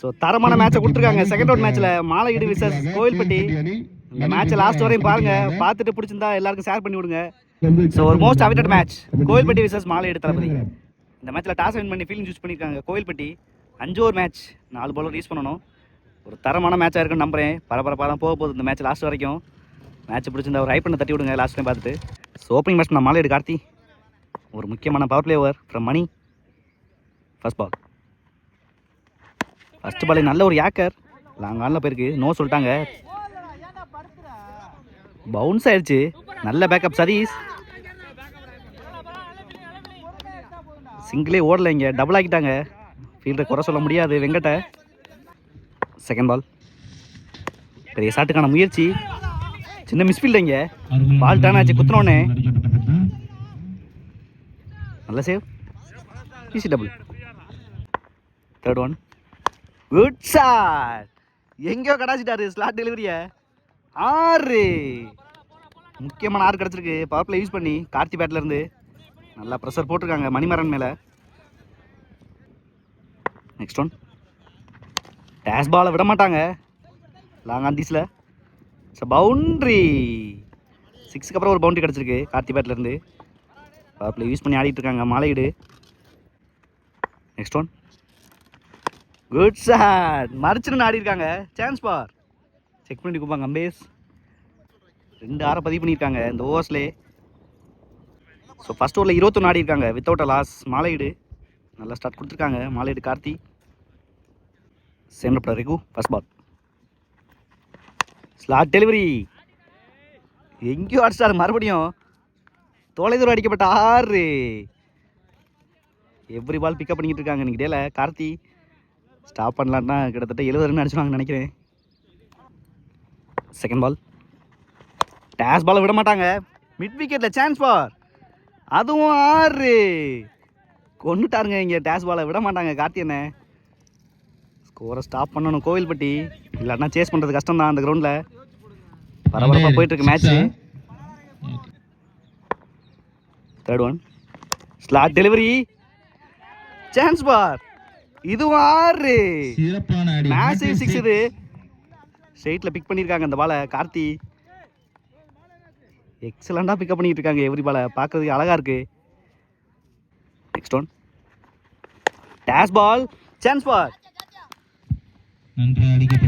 So தரமான மேட்சை கொடுத்துருக்காங்க. செகண்ட் ரவுண்ட் மேட்ச்ல மாலையீடு விசஸ் கோவில்பட்டி இந்த மேட்சை லாஸ்ட் வரையும் பாருங்க. பார்த்துட்டு பிடிச்சிருந்தா எல்லாருக்கும் ஷேர் பண்ணி விடுங்க. ஸோ ஒரு most awaited match Kovilpatti versus Malaiyidu Thalapathi. இந்த மேட்ச்ல டாஸ் வின் பண்ணி ஃபீல்டிங் சூஸ் பண்ணியிருக்காங்க கோவில்பட்டி அஞ்சு ஓவர் மேட்ச் நாலு பாலர் யூஸ் பண்ணணும். ஒரு தரமான மேட்சாக இருக்குன்னு நம்புறேன். பரபரப்பாக தான் போக போகுது இந்த மேட்ச் லாஸ்ட் வரைக்கும். மேட்ச் பிடிச்சிருந்தா ஒரு ரைட் பண்ண தட்டி விடுங்க லாஸ்ட் டைம் பார்த்துட்டு. ஸோ ஓப்பனிங் மேட்ச் நான் மாலையீடு கார்த்தி. ஒரு முக்கியமான power play over from Mani first ball first ball நல்ல ஒரு ஏக்கர் லாங் ஆனில் போயிருக்கு. நோ சொல்லிட்டாங்க. பவுன்ஸ் ஆயிடுச்சு. நல்ல பேக்கப் சதீஷ். சிங்கிளே ஓடல இங்கே. டபுள் ஆக்கிட்டாங்க. ஃபீல்டை குறை சொல்ல முடியாது வெங்கட்ட. செகண்ட் பால் பெரிய ஷாட்டுக்கான முயற்சி. சின்ன மிஸ்ஃபீல்டு இங்கே. பால் டர்ன் ஆச்சு குத்துனோடனே நல்ல save easy double third one good shot எங்கேயோ கடாச்சிட்டாரு ஸ்லாட் டெலிவரியை ஆறு. முக்கியமான ஆறு கிடச்சிருக்கு. பவர் பிளே யூஸ் பண்ணி கார்த்தி பேட்லேருந்து நல்லா ப்ரெஷர் போட்டிருக்காங்க மணிமரன் மேலே. நெக்ஸ்ட் ஒன் டேஷ் பாலை விட மாட்டாங்க. லாங் ஆன் தீஸில் பவுண்ட்ரி சிக்ஸுக்கு அப்புறம் ஒரு பவுண்டரி கிடச்சிருக்கு கார்த்தி பேட்லேருந்து பவர் பிளே யூஸ் பண்ணி ஆடிட்டு இருக்காங்க Malaiyidu. Next one good shot மறைச்சுன்னு ஆடி இருக்காங்க சான்ஸ் பார் செக் பண்ணி கொடுப்பாங்க அம்பேஸ். ரெண்டு ஆறை பதிவு பண்ணியிருக்காங்க இந்த ஓவர்ஸ்லே ஸோ ஃபர்ஸ்ட் ஓவரில் இருபத்தொன்று ஆடி இருக்காங்க வித்தவுட் அ லாஸ் மாலையீடு. நல்லா ஸ்டார்ட் கொடுத்துருக்காங்க மாலையீடு Karthi. சேமப்பட Regu first ball slot delivery எங்கேயோ அடிச்சிட்டாரு மறுபடியும். தொலைதூரம் அடிக்கப்பட்ட ஆறு. எவ்ரி பால் பிக்கப் பண்ணிக்கிட்டு இருக்காங்க இன்னைக்கு டேல கார்த்தி. ஸ்டாப் பண்ணலான்னா கிட்டத்தட்ட எழுபது ரன் அடிச்சுவாங்கன்னு நினைக்கிறேன். செகண்ட் பால் டேஷ் பாலை விட மாட்டாங்க. மிட் விக்கெட்டில் சான்ஸ் பார் அதுவும் ஆறு. கொண்டுட்டாருங்க இங்கே டேஷ் பாலை விட மாட்டாங்க கார்த்தியனை ஸ்கோரை ஸ்டாப் பண்ணணும் கோவில்பட்டி. இல்லைன்னா சேஸ் பண்ணுறது கஷ்டம் தான் அந்த கிரவுண்டில் பரபரப்பாக போயிட்டு இருக்கு match third one slot delivery chance பார் இதுவும் ஆறு. சிறப்பான அடி. சிக்ஸ் இது. ஸ்ட்ரெயிட்டில் பிக் பண்ணியிருக்காங்க இந்த பாலை கார்த்தி. எக்ஸலண்டாக பிக்கப் பண்ணிட்டு இருக்காங்க எவ்ரி பாலை. பார்க்கறதுக்கு அழகாக இருக்கு. Next one dash ball chance ball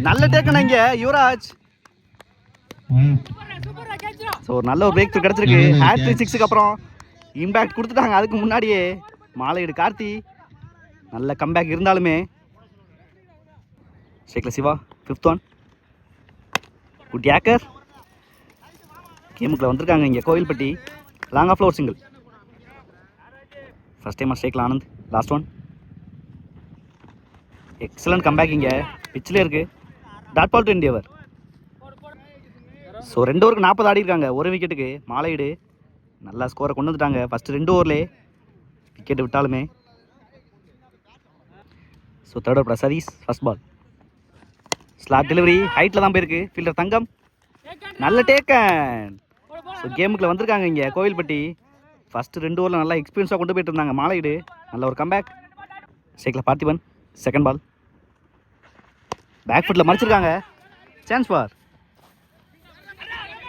நல்ல டேக்கன் இங்க யுவராஜ். ஸோ ஒரு நல்ல ஒரு பிரேக் த்ரூ கிடச்சிருக்கு ஹேட்ரி சிக்ஸுக்கு அப்புறம் இம்பேக்ட் கொடுத்துட்டாங்க. அதுக்கு முன்னாடியே. மாலையீடு கார்த்தி. நல்ல கம்பேக் இருந்தாலுமே. ஷேக்ல Siva fifth one good yorker கேமுக்கில் வந்திருக்காங்க இங்கே கோவில்பட்டி. லாங் ஆஃப் ஒரு சிங்கிள் ஃபஸ்ட் டைமாக ஷேக்ல Anand last one excellent comeback இங்கே. பிச்சிலே இருக்குது dot ball to end the over so ரெண்டு ஓவருக்கு நாற்பது ஆடி இருக்காங்க. ஒரு விக்கெட்டுக்கு மாலையீடு. நல்லா ஸ்கோரை கொண்டு வந்துட்டாங்க. ஃபஸ்ட்டு ரெண்டு ஓவர்லே wicket விட்டாலுமே. So third over Satish first ball slot delivery ஹைட்டில் தான் போயிருக்கு. ஃபீல்டர் தங்கம். நல்ல டேக்கன் ஸோ கேமுக்குள்ள வந்திருக்காங்க இங்கே கோவில்பட்டி. ஃபஸ்ட்டு ரெண்டு ஓவரில் நல்லா எக்ஸ்பீரியன்ஸாக கொண்டு போயிட்டு இருந்தாங்க மாலையீடு. நல்ல ஒரு கம்பேக் ஷேக்கில் பார்த்திபன் செகண்ட் பால் பேக் ஃபுட்டில் மறைச்சிருக்காங்க. சான்ஸ் பார்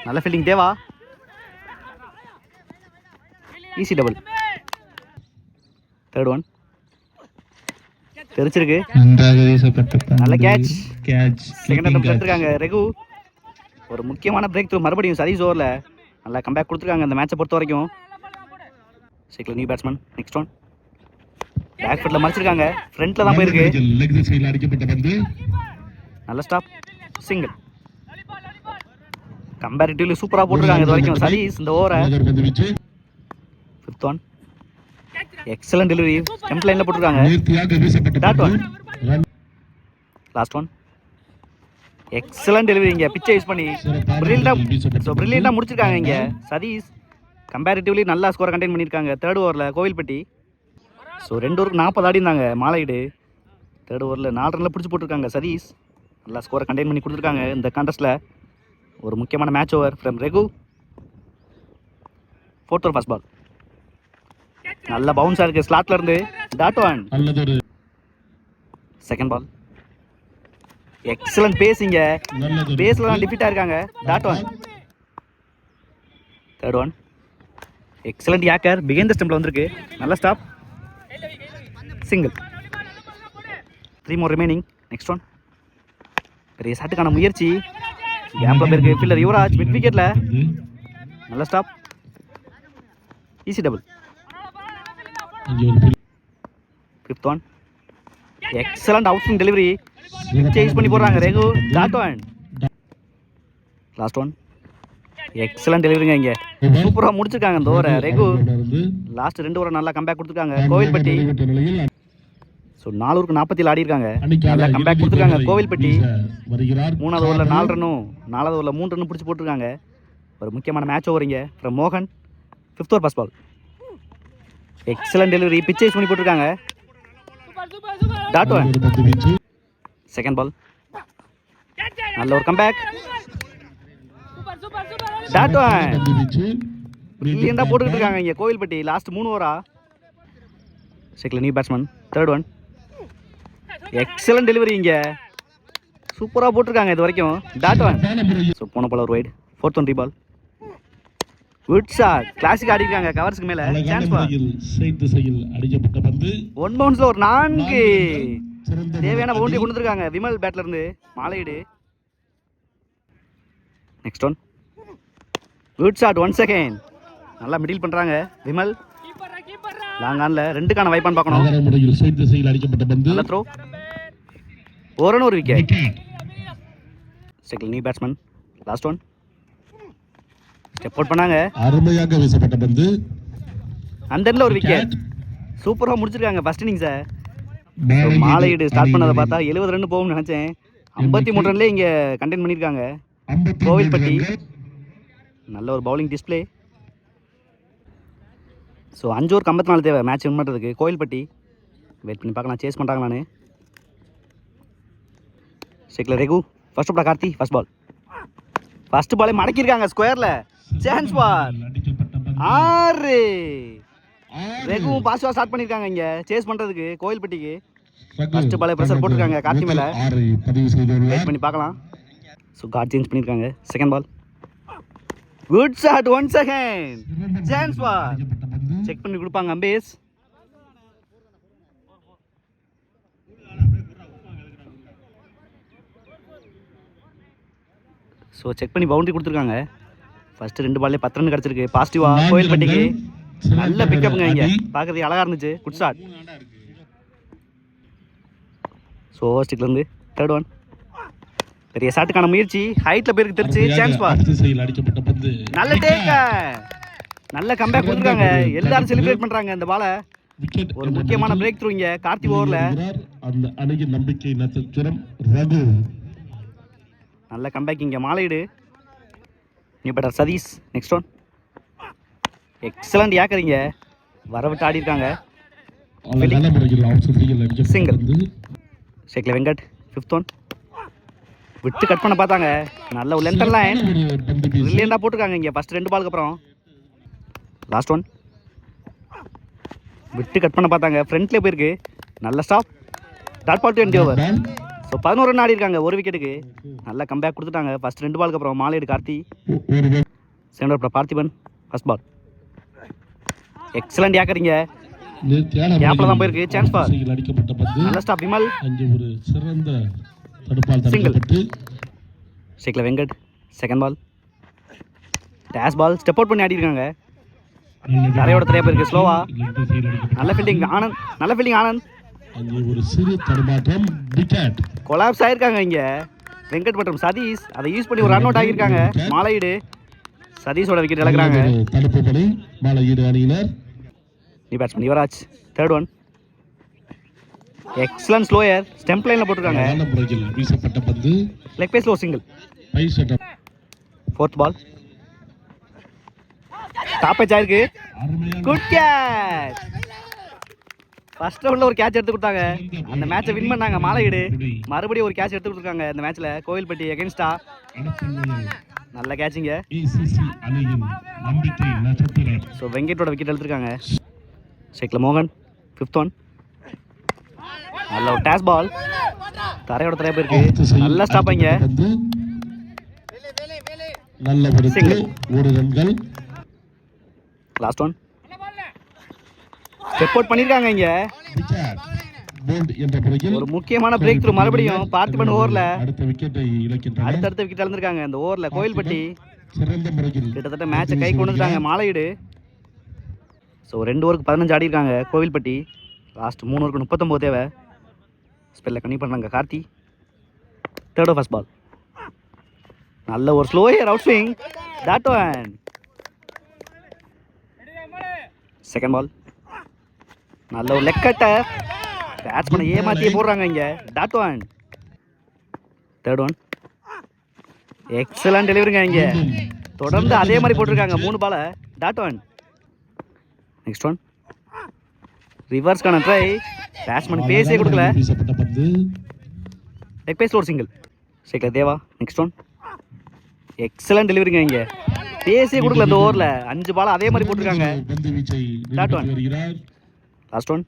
நல்ல fielding Deva. Easy double third one தெரிச்சிருக்கு நன்றாக வீசப்பட்ட. நல்ல catch. Catch. செகண்ட் அட்டம். எடுத்திருக்காங்க ரெகு. ஒரு முக்கியமான பிரேக் த்ரூ மறுபடியும் சதீஷ் ஓவரில் நல்லா கம்பேக் கொடுத்துருக்காங்க இந்த மேட்சை பொறுத்த வரைக்கும். Cycle new batsman next one back ஃபுட்டில் மறைச்சிருக்காங்க. ஃப்ரண்ட்டில் தான் போயிருக்கு. நல்ல ஸ்டாப் சிங்கிள் கம்பேரிட்டிவ்லி சூப்பராக போட்டிருக்காங்க இது வரைக்கும். சதீஷ் இந்த ஓவரை fifth one excellent delivery stump லைனில் போட்டிருக்காங்க. பந்து. Run. Last one excellent delivery இங்கே. பிச்சை யூஸ் பண்ணி. பிரில்லியண்டாக ஸோ. பிரில்லியண்டாக முடிச்சிருக்காங்க இங்கே. சதீஷ் கம்பேரிட்டிவ்லி நல்லா ஸ்கோரை கண்டெயின் பண்ணியிருக்காங்க. தேர்ட் ஓவரில் கோவில்பட்டி. ஸோ ரெண்டு ஓவருக்கு நாற்பது ஆடி இருந்தாங்க மாலையீடு. தேர்ட் ஓவரில் நாலு ரனில் பிடிச்சி போட்டிருக்காங்க. சதீஷ் நல்லா ஸ்கோரை கண்டெயின் பண்ணி கொடுத்துருக்காங்க இந்த கான்டெஸ்ட்டில் ஒரு முக்கியமான match over from Regu fourth over first ball நல்ல பவுன்ஸாக இருக்குது ஸ்லாட்ல இருந்து. Dot one second ball excellent பேஸிங்க நல்லது பேஸ்லாம் டிஃபிட்டாக இருக்காங்க dot one third one excellent yorker பிகைன் the ஸ்டெம்பில் வந்திருக்கு. நல்ல stop single three more remaining next one பெரிய ஷாட்டுக்கான முயற்சி. கேப்பில் போயிருக்கு ஃபீல்டர் யுவராஜ் மிட் விக்கெட்டில் நல்ல stop easy double. Fifth one excellent out swing delivery change பண்ணி போடுறாங்க. Regu dot one. Last one excellent டெலிவரிங்க இங்கே. சூப்பராக முடிச்சிருக்காங்க இந்த ஓவரை. ரெகு லாஸ்ட் ரெண்டு ஓவர் நல்லா கம்பேக் கொடுத்துருக்காங்க. கோவில்பட்டி. ஸோ நாலூருக்கு நாற்பத்தி ஆடி இருக்காங்க. நல்லா கம்பேக் கொடுத்துருக்காங்க. கோவில்பட்டி. மூணாவது ஓவரில் நாலு ரன்னும் நாலாவது ஓவரில் மூணு ரன்னும் பிடிச்சி போட்டிருக்காங்க. ஒரு முக்கியமான மேட்ச் ஓவரிங்க ஃப்ரம் மோகன். Fifth over first ball excellent delivery pitches பண்ணி போட்டிருக்காங்க. டாட் செகண்ட் பால் நல்ல ஒரு கம்பேக் டாட் பிரில்லியண்டாக போட்டுக்கிட்டு இருக்காங்க இங்கே கோவில்பட்டி. லாஸ்ட் மூணு ஓவரா செக்கில் new batsman third one excellent delivery இங்கே. சூப்பராக போட்டிருக்காங்க இது வரைக்கும். டாட் ஒன் ஸோ போன பால் ஒரு wide fourth one ball shot classic ஆடிருக்காங்க. கவர்ஸ்க்கு மேலே. சான்ஸ் அடிக்கப்பட்ட பந்து. ஒன் பவுன்ஸில் ஒரு நான்கு. தேவையான பவுண்டரி. கொண்டு விமல் பேட்ல இருந்து Malaiyidu. Next one good shot one second நல்லா மிடில் பண்றாங்க. விமல் லாங் ஆன்ல ரெண்டுக்கான வைப்பான் பார்க்கணும். முறையில் சைட் திசையில் அடிக்கப்பட்ட பந்து. நல்ல த்ரோ ஒரு wicket. Second new batsman last one out பண்ணாங்க. அருமையாக வீசப்பட்ட பந்து. அந்த எண்ணில் ஒரு விக்கெட் சூப்பராக முடிச்சிருக்காங்க ஃபர்ஸ்ட் இன்னிங்ஸை மாலையீடு ஸ்டார்ட் பண்ணதை பார்த்தா எழுபது ரன் போகும்னு நினச்சேன். ஐம்பத்தி மூணு ரன்லேயே இங்கே கண்டெயின் பண்ணியிருக்காங்க. 53 கோவில்பட்டி. நல்ல ஒரு பவுலிங் டிஸ்ப்ளே ஸோ அஞ்சு ஓவருக்கு ஐம்பத்தி நாலு தேவை மேட்ச் வின் பண்ணுறதுக்கு கோயில்பட்டி வெயிட் பண்ணி பார்க்கலாம். சேஸ் பண்ணுறாங்களான்னு ஷேக்கில் Regu. First ball Karthi first ball first பாலே மடக்கியிருக்காங்க ஸ்கொயரில் சான்ஸ் பால் பந்து ஆறு. ரெகுவும் பாசிட்டிவாக ஸ்டார்ட் பண்ணியிருக்காங்க இங்கே. சேஸ் பண்ணுறதுக்கு கோயில்பட்டிக்கு. first ball-ஏ pressure போட்டிருக்காங்க கார்த்தி மேல. வெயிட் பண்ணி பார்க்கலாம். ஸோ கார்ட் சேஞ்ச் பண்ணியிருக்காங்க second ball good shot one second chance ball check பண்ணி கொடுப்பாங்க அம்பேஸ். ஸோ செக் பண்ணி பவுண்டரி கொடுத்துருக்காங்க. ஃபர்ஸ்ட் ரெண்டு பால்லே பத்து ரன் கிடச்சிருக்கு. பாசிட்டிவா கோயில்பட்டிக்கு. நல்ல பிக்கப்புங்க இங்கே. அடி. பார்க்கறதுக்கு அழகாக இருந்துச்சு. குட் ஷாட் ஸோ ஓவர் ஸ்டிக்லேருந்து தேர்ட் ஒன் பெரிய ஷாட்டுக்கான முயற்சி. ஹைட்டில் போயிருக்கு தெரிச்சு. சான்ஸ் பந்து. நல்ல டேக்க நல்ல கம்பேக் கொடுத்துருக்காங்க. எல்லாரும் செலிப்ரேட் பண்றாங்க இந்த பாலை ஒரு முக்கியமான பிரேக் த்ரூ இங்க. கார்த்தி ஓவர்ல. அந்த அணியின் நம்பிக்கை நட்சத்திரம் ரகு. நல்ல கம்பேக் இங்க. மாலையிடு. நீ better Satish next one excellent யாக்கறீங்க வர விட்டு ஆடி இருக்காங்க. பந்து ஷேக்ல வெங்கட் ஃபிஃப்த் ஒன் விட்டு கட் பண்ண பார்த்தாங்க. நல்ல லென்த் லைன். பிரில்லியண்டாக போட்டிருக்காங்க இங்கே. ஃபர்ஸ்ட் ரெண்டு பாலுக்கு அப்புறம். லாஸ்ட் ஒன் விட்டு கட் பண்ண பார்த்தாங்க. ஃப்ரண்ட்லேயே போயிருக்கு. நல்ல stop dot ball twenty over so பதினோரு ரன் ஆடி இருக்காங்க ஒரு விக்கெட்டுக்கு நல்ல கம்பேக் கொடுத்துட்டாங்க. ஃபர்ஸ்ட் ரெண்டு பாலுக்கு அப்புறம் Malaiyidu Karthi. Second over Parthiban first ball excellent யாக்கறீங்க. நேர்த்தியான Gap ல தான் முறையில் போயிருக்கு. Ball. திசையில் அடிக்கப்பட்ட பந்து. நல்ல ஸ்டாப் விமல். அங்கே ஒரு சிறந்த தடுப்பால் Single. தடுக்கப்பட்டு. ஷேக்ல Venkat second ball dash ball step out பண்ணி ஆடி இருக்காங்க தரையோட தரையா போயிருக்கு ஸ்லோவா நல்ல ஃபீல்டிங் ஆனந்த் நல்ல ஃபீல்டிங் ஆனந்த். அங்கே ஒரு சிறு தடுமாற்றம் விக்கெட் கொலாப்ஸ் ஆயிருக்காங்க இங்க. வெங்கட் மற்றும் சதீஷ் அதை யூஸ் பண்ணி ஒரு ரன் அவுட் ஆகியிருக்காங்க மாலையீடு. சதீஷோட விக்கெட் இழக்கிறாங்க. தடுப்பு பணி. மாலையீடு அணியினர். நீ batsman Yuvraj third one excellent slower stump லைனில் போட்டிருக்காங்க. முறையில் வீசப்பட்ட பந்து. லெக் பேஸில் ஒரு single bye setup fourth ball top ஆயிருக்கு. குட் கேட்ச் ஃபர்ஸ்ட் ரவுண்டில் ஒரு கேட்ச் எடுத்து கொடுத்தாங்க. அந்த மேட்சை வின் பண்ணாங்க. மாலையீடு. மறுபடியும் ஒரு கேட்ச் எடுத்து கொடுத்துருக்காங்க. இந்த மேட்ச்சில் கோவில்பட்டி எகென்ஸ்டா நல்ல கேட்சிங்க ஸோ வெங்கட்டோட விக்கெட் எடுத்திருக்காங்க. ஷேக்ல மோகன் ஃபிஃப்த் ஒன் நல்ல ஒரு டேஸ் பால் தரையோட தரையா போயிருக்கு. நல்லா ஸ்டாப் இங்க. வந்து நல்ல. ஒரு ரன்கள். லாஸ்ட் ஒன் அவுட் பண்ணிருக்காங்க இங்க. ஒரு முக்கியமான பிரேக் த்ரூ மறுபடியும் பார்த்திபன் ஓவர்ல அடுத்த விக்கெட்டை இழக்கின்றனர். அடுத்தடுத்த விக்கெட் இழந்திருக்காங்க. இந்த ஓவர்ல கோயில்பட்டி சிறந்த முறையில் கிட்டத்தட்ட மேட்சை கை கொண்டு வந்துட்டாங்க மாலையீடு. ஸோ ரெண்டு ஓவருக்கு பதினஞ்சு ஆடி இருக்காங்க. கோவில்பட்டி லாஸ்ட் மூணு ஓவருக்கு முப்பத்தொம்போது தேவை. ஸ்பெல்ல கம்மி பண்ணுறாங்க கார்த்தி. தேர்ட் ஃபர்ஸ்ட் பால் நல்ல ஒரு slower out swing that one second ball நல்ல ஒரு லெக் கட்டர் பேட்ஸ்மேனை ஏமாத்தியே போடுறாங்க இங்கே. Dot one third one excellent டெலிவரிங்க இங்கே. தொடர்ந்து அதே மாதிரி போட்டிருக்காங்க. மூணு பால டாட் ஒன் நெக்ஸ்ட் ஒன் ரிவர்ஸ்க்கான ட்ரை பேட்ஸ்மேன் பேஸே கொடுக்கல. லெக் பேஸில் ஒரு சிங்கிள் சேக்கல தேவா. நெக்ஸ்ட் ஒன் எக்ஸலன்ட் டெலிவரிங்க இங்கே. பேஸே கொடுக்கல இந்த ஓவரில். அஞ்சு பால் அதே மாதிரி போட்டிருக்காங்க. பந்து வீச்சை லாஸ்ட் ஒன்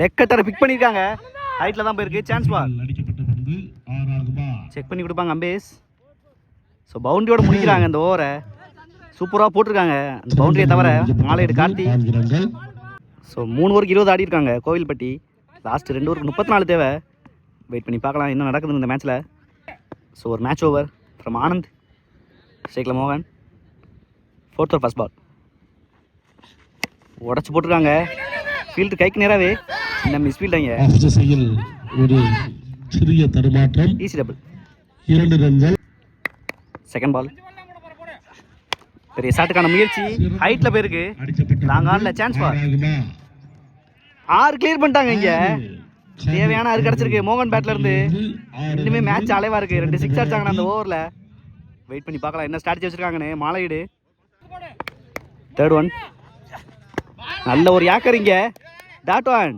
லெக் கட்டரை பிக் பண்ணியிருக்காங்க ஹைட்டில் தான் போயிருக்கு. சான்ஸ் பால் செக் பண்ணி கொடுப்பாங்க அம்பேஸ். ஸோ பவுண்டரியோட முடிக்கிறாங்க இந்த ஓவரை. சூப்பராக போட்டிருக்காங்க. அந்த பவுண்டரியை தவிர மாலையீடு கார்த்தி. ஸோ மூணு ஓவருக்கு இருபது ஆடி இருக்காங்க. கோவில்பட்டி. லாஸ்ட் ரெண்டு ஓவருக்கு முப்பத்தி நாலு தேவை. வெயிட் பண்ணி பார்க்கலாம் என்ன நடக்குது இந்த மேட்ச்சில் ஸோ ஒரு மேட்ச் ஓவர் ஃப்ரம் ஆனந்த் ஷேக்ல மோகன். ஃபோர்த் ஓவர் ஃபர்ஸ்ட் பால் உடச்சி போட்டிருக்காங்க. ஃபீல்டு கைக்கு நேராகவே இந்த மிஸ் ஃபீல்டாங்க திசையில் ஒரு சிறிய தடுமாற்றம். ஈஸி டபுள் இரண்டு ரன்கள். செகண்ட் பால் பெரிய ஷாட்டுக்கான முயற்சி. ஹைட்டில் போயிருக்கு. பந்து ஆன்ல சான்ஸ் ஆறாகுமா ஆறு கிளியர் பண்ணிட்டாங்க இங்கே. தேவையான அது கிடச்சிருக்கு. மோகன் பேட்ல இருந்து. ஆறு இன்னுமே மேட்ச் அலைவா இருக்கு. ரெண்டு சிக்ஸ் அடிச்சாங்க அந்த ஓவரில் வெயிட் பண்ணி பார்க்கலாம். என்ன ஸ்ட்ராட்டஜி வச்சிருக்காங்கன்னு. மாலையீடு. தேர்ட் ஒன் நல்ல ஒரு யாக்கர் இங்க. டாட் ஒன்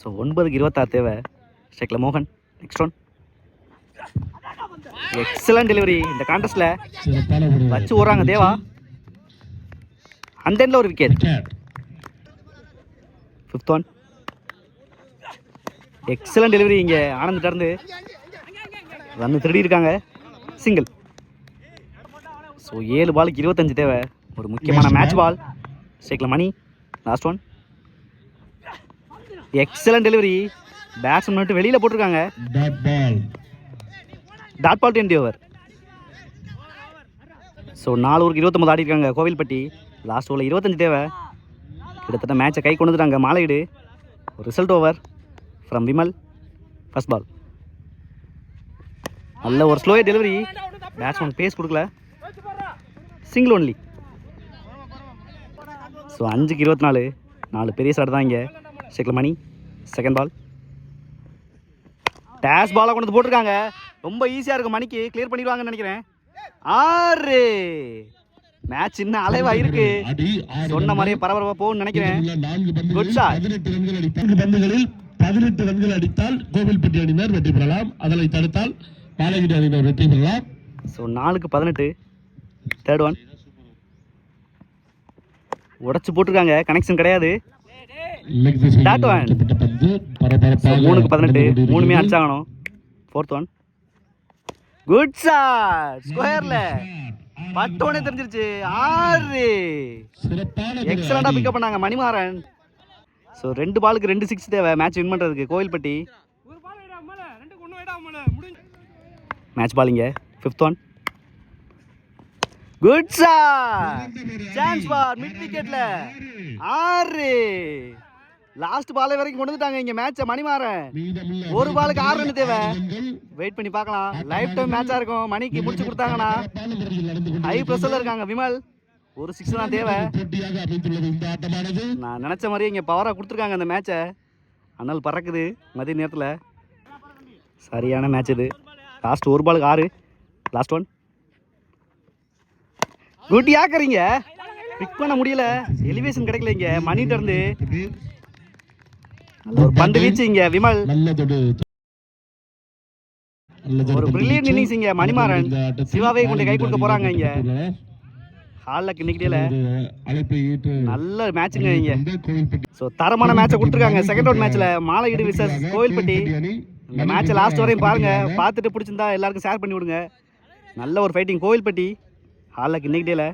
ஸோ ஒன்பதுக்கு இருபத்தாறு தேவை. ஷெக்ல மோகன். நெக்ஸ்ட் ஒன் எக்ஸலன்ட் டெலிவரி இந்த ஒரு வச்சு ஓடுறாங்க தேவா. அந்த ஒரு wicket fifth one excellent delivery இங்கே. ஆனந்த் இருந்து ரன் திருடி இருக்காங்க. சிங்கிள் ஸோ ஏழு பாலுக்கு இருபத்தஞ்சு தேவை. ஒரு முக்கியமான மேட்ச் பால் ஷேக்கில் மணி last one excellent delivery batsman மட்டும் வெளியில் போட்டிருக்காங்க. Dot ball twenty over so நாலு ஓவருக்கு இருபத்தொம்பது ஆடி இருக்காங்க கோவில்பட்டி. லாஸ்ட் ஓவரில் இருபத்தஞ்சு தேவை. கிட்டத்தட்ட மேட்சை கை கொண்டு வந்துட்டாங்க. மாலையீடு ஒரு result over from Vimal first ball நல்ல ஒரு ஸ்லோயே டெலிவரி பேட்ஸ்மேன் பேஸ் கொடுக்கல. சிங்கிள் ஒன்லி ஸோ அஞ்சுக்கு இருபத்தி நாலு நாலு பெரிய ஷாட் தான் இங்கே. ஷெக்கில் மணி. செகண்ட் பால் டேஷ் பாலாக கொண்டு வந்து போட்டிருக்காங்க. ரொம்ப ஈஸியாக இருக்கும் மணிக்கு. கிளியர் பண்ணிடுவாங்கன்னு நினைக்கிறேன். ஆறு. மேட்ச் இன்னும் அலைவா இருக்கு சொன்ன மாதிரியே பரபரப்பாக போகும்னு நினைக்கிறேன். பந்துகளில் பதினெட்டு ரன்கள் அடித்தால் கோவில்பட்டி அணியினர் வெற்றி பெறலாம். அதனை தடுத்தால் பாலகிரி அணியினர் வெற்றி பெறலாம். ஸோ நாலுக்கு பதினெட்டு. தேர்ட் ஒன் உடச்சி போட்டிருக்காங்க. கனெக்ஷன் கிடையாது. ஸோ பரபரப்பாக மூணுக்கு பதினெட்டு. மூணுமே. அடிச்சாகணும். ஃபோர்த் ஒன் குட் ஷாட் ஸ்கொயர்ல பட்டோனே தெரிஞ்சிருச்சு. ஆறு. எக்ஸலண்டா. பிக்கப் பண்ணாங்க மணிமாறன். ஸோ ரெண்டு பாலுக்கு ரெண்டு சிக்ஸ் தேவை. மேட்ச் வின் பண்ணுறதுக்கு Kovilpatti. Match பாலிங்க fifth one good shot chance for mid விக்கெட்ல ஆறு. லாஸ்ட் பால் வரைக்கும் கொண்டு வந்துட்டாங்க இங்க மேட்சை மணிமாறன். ஒரு பாலுக்கு ஆறு ரன் தேவை. வெயிட் பண்ணி பார்க்கலாம். லைஃப் டைம் மேட்சா இருக்கும். மணிக்கு முடிச்சு கொடுத்தாங்கன்னா ஹை. ப்ரெஷர்ல இருக்காங்க. விமல் ஒரு சிக்ஸ் தான் தேவை. நான் நினச்ச மாதிரியே இங்கே பவராக கொடுத்துருக்காங்க அந்த மேட்சை அனல் பறக்குது மதிய நேரத்தில். சரியான மேட்ச் இது. லாஸ்ட் ஒரு பாலுக்கு ஆறு. லாஸ்ட் ஒன் குட்டி ஆக்குறீங்க. பிக் பண்ண முடியல. எலிவேஷன் கிடைக்கல இங்க. மணிட்ட இருந்து. ஒரு பந்து வீச்சு இங்க விமல். ஒரு வீச்சு. innings இங்க மணிமாறன். சிவாவை கொண்டு கை கொடுக்க போறாங்க இங்க. ஹாலில் ஏற்று நல்ல மேட்சுங்க இங்க. கோவில்பட்டி ஸோ தரமான மேட்சை கொடுத்துருக்காங்க. செகண்ட் ரவுண்ட் மேட்ச்ல மாலையீடு விசஸ் கோவில்பட்டி இந்த மேட்சை லாஸ்ட் வரையும் பாருங்க. பார்த்துட்டு பிடிச்சிருந்தா எல்லாருக்கும் ஷேர் பண்ணி விடுங்க. நல்ல ஒரு ஃபைட்டிங் கோவில்பட்டி ஹாலில் இன்னைக்கு டேல